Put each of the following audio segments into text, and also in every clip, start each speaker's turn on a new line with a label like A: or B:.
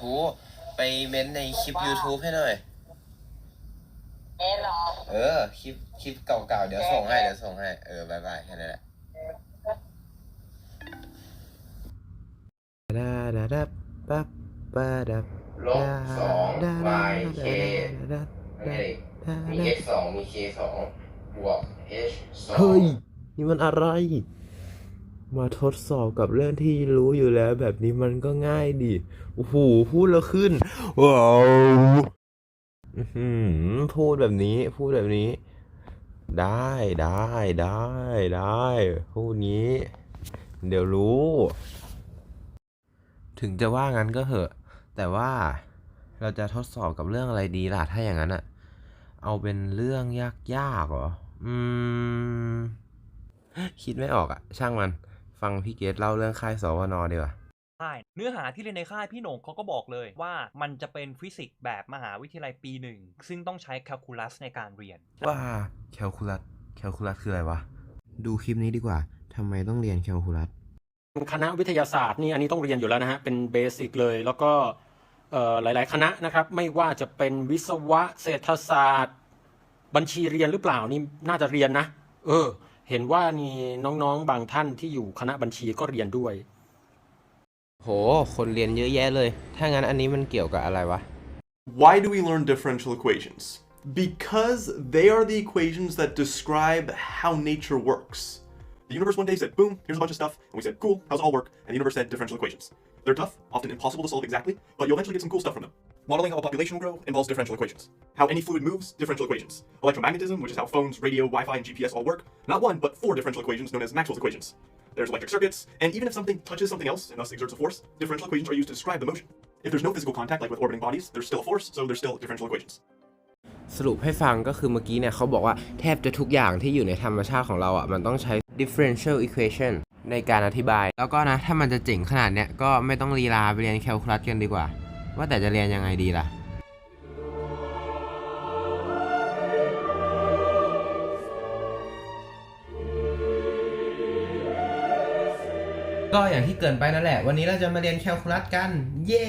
A: ทูไปเม้นในคลิป YouTube ให้หน่อย
B: เอ๊ะเหรอ
A: เออ คลิปคลิปเก่าๆ เดี๋ยวส่งให้ เดี๋ยวส่งให้ เออบายบายแค่นั้นแหละ
C: ดาดาดับปั๊บปะดับ
A: ลบสอง y k ไม่ใช่มี x สองมี k สองบวก h สอง
C: เฮ้ย นี่มันอะไร มาทดสอบกับเรื่องที่รู้อยู่แล้วแบบนี้มันก็ง่ายดิโอ้โหพูดแล้วขึ้นว้าวพูดแบบนี้ พูดแบบนี้ ได้ได้ได้ได้พูดนี้ เดี๋ยวรู้ ถึงจะว่างั้นก็เหอะ แต่ว่าเราจะทดสอบกับเรื่องอะไรดีล่ะถ้าอย่างนั้นอะเอาเป็นเรื่องยากๆเหรอ อืม คิดไม่ออกอะช่างมัน ฟังพี่เกดเล่าเรื่องค่ายสวนดีกว่า
D: ค่ายเนื้อหาที่เรียนในค่ายพี่โหน่งเขาก็บอกเลยว่ามันจะเป็นฟิสิกส์แบบมหาวิทยาลัยปีหนึ่ง ซึ่งต้องใช้แคลคูลัสในการเรียน
C: ว่าแคลคูลัสแคลคูลัสคืออะไรวะ ดูคลิปนี้ดีกว่าทำไมต้องเรียนแคลคูลัส
E: คณะวิทยาศาสตร์นี่อันนี้ต้องเรียนอยู่แล้วนะฮะ เป็นเบสิกเลย แล้วก็เอ่อหลาย ๆ คณะนะครับ ไม่ว่าจะเป็นวิศวะเศรษฐศาสตร์ บัญชีเรียนหรือเปล่านี่น่าจะเรียนนะ เออ เห็นว่านี่น้องๆบางท่านที่อยู่คณะบัญชีก็เรียนด้วย
C: โห คนเรียนเยอะแยะเลย ถ้างั้นอันนี้มันเกี่ยวกับอะไรวะ
F: Why do we learn differential equations? Because they are the equations that describe how nature works. The universe one day said, boom, here's a bunch of stuff, and we said, cool, how's it all work? And the universe said differential equations. They're tough, often impossible to solve exactly, but you'll eventually get some cool stuff from them. Modeling how a population will grow involves differential equations. How any fluid moves, differential equations. Electromagnetism, which is how phones, radio, Wi-Fi, and GPS all work, not one, but four differential equations known as Maxwell's equations. There's electric circuits, and even if something touches something else and thus exerts a force, differential equations are used to describe the motion. If there's no physical contact, like with orbiting bodies, there's still a force, so there's still differential equations.
C: สรุปให้ฟังก็คือเมื่อกี้เนี่ยเขาบอกว่าแทบจะทุกอย่างที่อยู่ในธรรมชาติของเราอ่ะ มันต้องใช้ differential equation ในการอธิบาย แล้วก็นะ ถ้ามันจะเจ๋งขนาดเนี้ยก็ไม่ต้องลีลาไปเรียนแคลคูลัสกันดีกว่า ว่าแต่จะเรียนยังไงดีล่ะ ก็อย่างที่เกรินไปนั่นแหละ วันนี้เราจะมาเรียนแคลคูลัสกัน เย้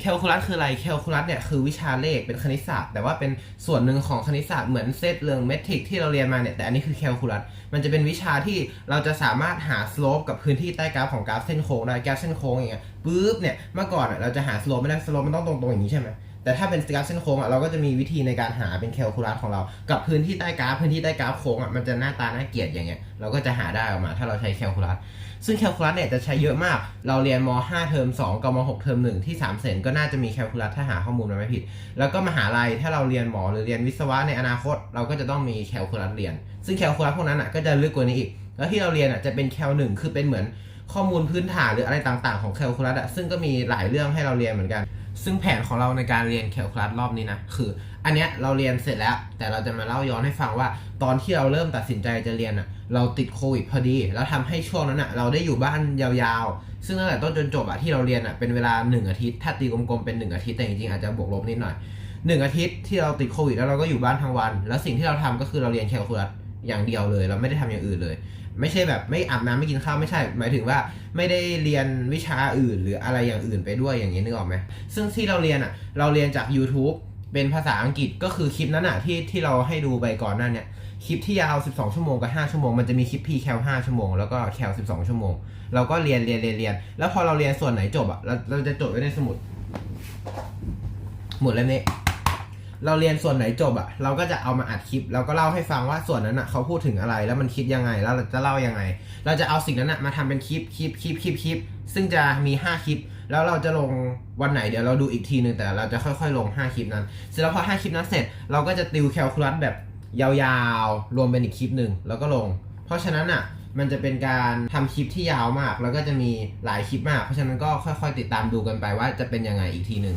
C: แคลคูลัสคืออะไร แคลคูลัสเนี่ยคือวิชาเลขเป็นคณิตศาสตร์ แต่ว่าเป็นส่วนหนึ่งของคณิตศาสตร์เหมือนเซตเรื่องเมทริกที่เราเรียนมาเนี่ย แต่อันนี้คือแคลคูลัส มันจะเป็นวิชาที่เราจะสามารถหาสโลปกับพื้นที่ใต้กราฟของกราฟเส้นโค้งได้กราฟเส้นโค้งอย่างเงี้ยปุ๊บเนี่ย เมื่อก่อนเราจะหาสโลปไม่ได้ สโลปมันต้องตรงๆอย่างนี้ใช่ไหม แต่ถ้าเป็นกราฟเส้นโค้งอะเราก็จะมีวิธีในการหาเป็นแคลคูลัสของเรา กับพื้นที่ใต้กราฟพื้นที่ใต้กราฟโค้งอะมันจะหน้าตาน่าเกลียดอย่างเงี้ยเราก็จะหาได้ออกมา ถ้าเราใช้แคลคูลัสซึ่งแคลคูลัสเนี่ยจะใช้เยอะมาก เราเรียนม 5 เทอม 2กับม 6 เทอม 1 ที่ 3 เซนก็น่าจะมีแคลคูลัสถ้าหาข้อมูลมาไม่ผิด แล้วก็มหาลัยถ้าเราเรียนหมอหรือเรียนวิศวะในอนาคต เราก็จะต้องมีแคลคูลัสเรียน ซึ่งแคลคูลัสพวกนั้นอะก็จะลึกกว่านี้อีก แล้วที่เราเรียนอะจะเป็นแคลหนึ่งคือเป็นเหมือน ข้อมูลพื้นฐานหรืออะไรต่างๆของแคลคูลัสอะซึ่งก็มีหลายเรื่องให้เราเรียนเหมือนกัน ซึ่งแผนของเราในการเรียนแคลคูลัสรอบนี้นะคือ อันเนี้ยเราเรียนเสร็จแล้ว แต่เราจะมาเล่าย้อนให้ฟังว่า ตอนที่เราเริ่มตัดสินใจจะเรียนอะเราติดโควิดพอดี แล้วทำให้ช่วงนั้นอะเราได้อยู่บ้านยาวๆ ซึ่งตั้งแต่ต้นจนจบอะที่เราเรียนอะเป็นเวลา 1 อาทิตย์ ถ้าตีกลมๆเป็น1อาทิตย์แต่จริงๆอาจจะบวกลบนิดหน่อยหนึ่งอาทิตย์ที่เราติดโควิดแล้วเราก็อยู่บ้านทั้งวัน แล้วสิ่งที่เราทำก็คือเราเรียนแคลคูลัส อย่างเดียวเลย เราไม่ได้ทำอย่างอื่นเลย ไม่ใช่แบบไม่อาบน้ำไม่กินข้าวไม่ใช่ หมายถึงว่าไม่ได้เรียนวิชาอื่น หรืออะไรอย่างอื่นไปด้วยอย่างนี้นึกออกไหมซึ่งที่เราเรียนอะ เราเรียนจาก YouTube เป็นภาษาอังกฤษก็คือคลิปนั้นอะที่ที่เราให้ดูไปก่อนหน้าเนี่ยคลิปที่ยาว 12 ชั่วโมงกับ 5 ชั่วโมง มันจะมีคลิปพีแคล 5 ชั่วโมง แล้วก็แคล 12 ชั่วโมง เราก็เรียน เรียน เรียน เรียน แล้วพอเราเรียนส่วนไหนจบอะ เราเราจะจดไว้ในสมุด หมดเล่มนี้ เราเรียนส่วนไหนจบอะเราก็จะเอามาอัดคลิปแล้วก็เล่าให้ฟังว่าส่วนนั้นอะเขาพูดถึงอะไรแล้วมันคิดยังไงแล้วเราจะเล่ายังไง เราจะเอาสิ่งนั้นอะมาทำเป็นคลิปคลิปคลิปคลิปคลิปซึ่งจะมี 5 คลิป แล้วเราจะลงวันไหนเดี๋ยวเราดูอีกทีนึงแต่เราจะค่อยๆ ลง 5 คลิปนั้นเสร็จแล้วพอ 5 คลิปนั้นเสร็จ เราก็จะติวแคลคูลัสแบบยาวๆ รวมเป็นอีกคลิปหนึ่งแล้วก็ลง เพราะฉะนั้นอะมันจะเป็นการทำคลิปที่ยาวมาก แล้วก็จะมีหลายคลิปมาก เพราะฉะนั้นก็ค่อยๆ ติดตามดูกันไปว่าจะเป็นยังไงอีกทีหนึ่ง